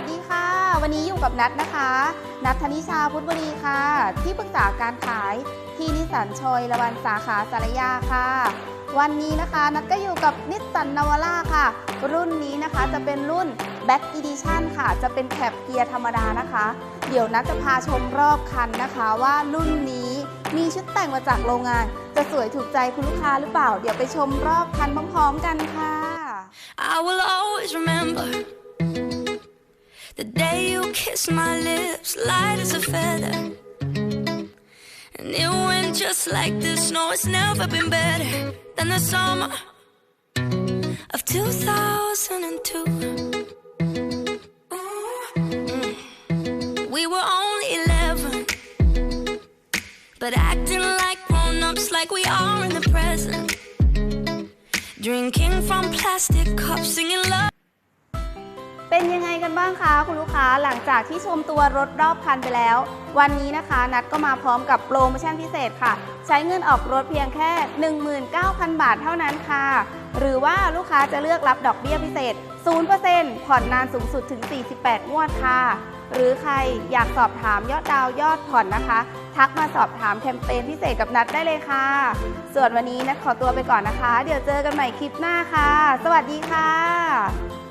สดีค่ะ วันนี้อยู่กับนัทนะคะ นัทธนิชาพุทธบุรีค่ะ ที่ปรึกษาการขายที่นิสสันชอยละวันสาขาสารยาค่ะ วันนี้นะคะนัทก็อยู่กับนิสสันนาวาร่าค่ะ รุ่นนี้นะคะจะเป็นรุ่น Back Edition ค่ะ จะเป็นแคปเกียร์ธรรมดานะคะ เดี๋ยวนัทจะพาชมรอบคันนะคะว่ารุ่นนี้มีชุดแต่งมาจากโรงงาน จะสวยถูกใจคุณลูกค้าหรือเปล่า เดี๋ยวไปชมรอบคันพร้อมๆกันค่ะ I will always remember the day you kissed my lips, light as a feather. And it went just like this. No, it's never been better than the summer of 2002. Mm. We were only 11, but acting like grown ups, like we are in the present. Drinking from plastic cups, singing love. เป็นยังไงกันบ้างคะคุณลูกค้าหลังจากที่ชมตัวรถรอบคันไปแล้ว วันนี้นะคะนัดก็มาพร้อมกับโปรโมชั่นพิเศษค่ะ ใช้เงินออกรถเพียงแค่ 19,000 บาทเท่านั้นค่ะ หรือว่าลูกค้าจะเลือกรับดอกเบี้ยพิเศษ 0%ผ่อนนานสูงสุดถึง 48 งวดค่ะ หรือใครอยากสอบถามยอดดาวยอดผ่อนนะคะ ทักมาสอบถามแคมเปญพิเศษกับนัดได้เลยค่ะ ส่วนวันนี้นัดขอตัวไปก่อนนะคะ เดี๋ยวเจอกันใหม่คลิปหน้าค่ะ สวัสดีค่ะ